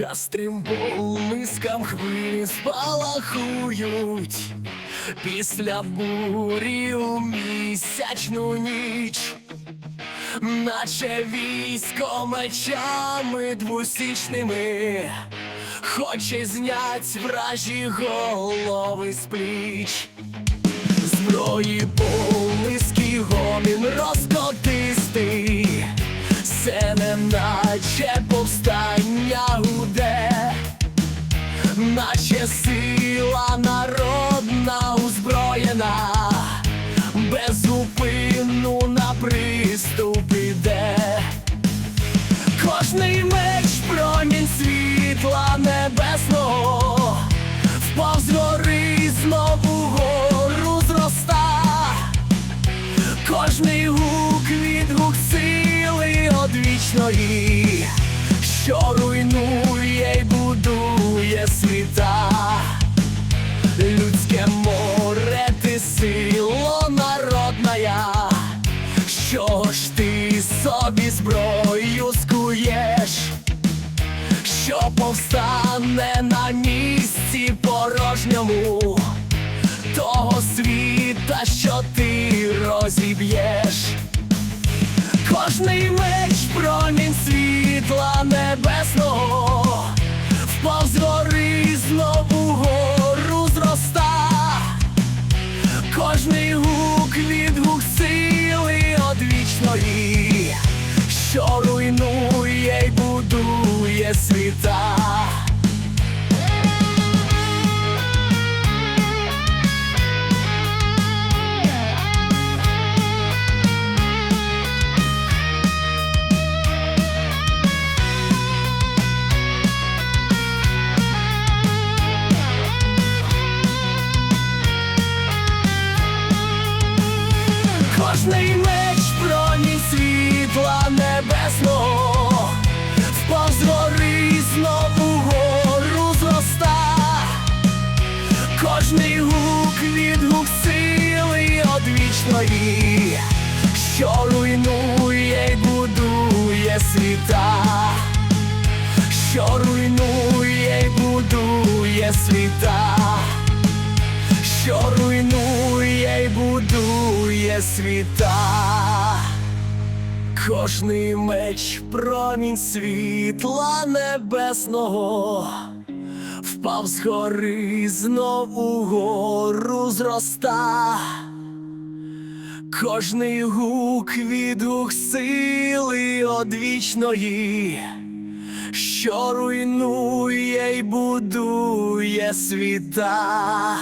Гастримбол мискам хвилі спалахують після бурі у місячну ніч, наче військо мечами двусічними, хоче знять вражі голови з пліч. Зброї полиський Кожний гук відгук сили одвічної, що руйнує й будує світа. Людське море, ти сило народная, що ж ти собі зброю скуєш, що повстане на місці порожньому того світа, що ти розіб'єш. Кожний меч промінь світла небесного впав з гори знову гору зроста. Кожний гук відгук сили одвічної, Кожний меч промінь світла небесного. Впав з знову гору зроста. Кожний гук відгук сили одвічної, що руйнує й будує світа, що руйнує й будує світа. Що руйнує й будує світа. Кожний меч промінь світла небесного впав з гори знову гору зроста. Кожний гук відгук сили одвічної, що руйнує й будує світа.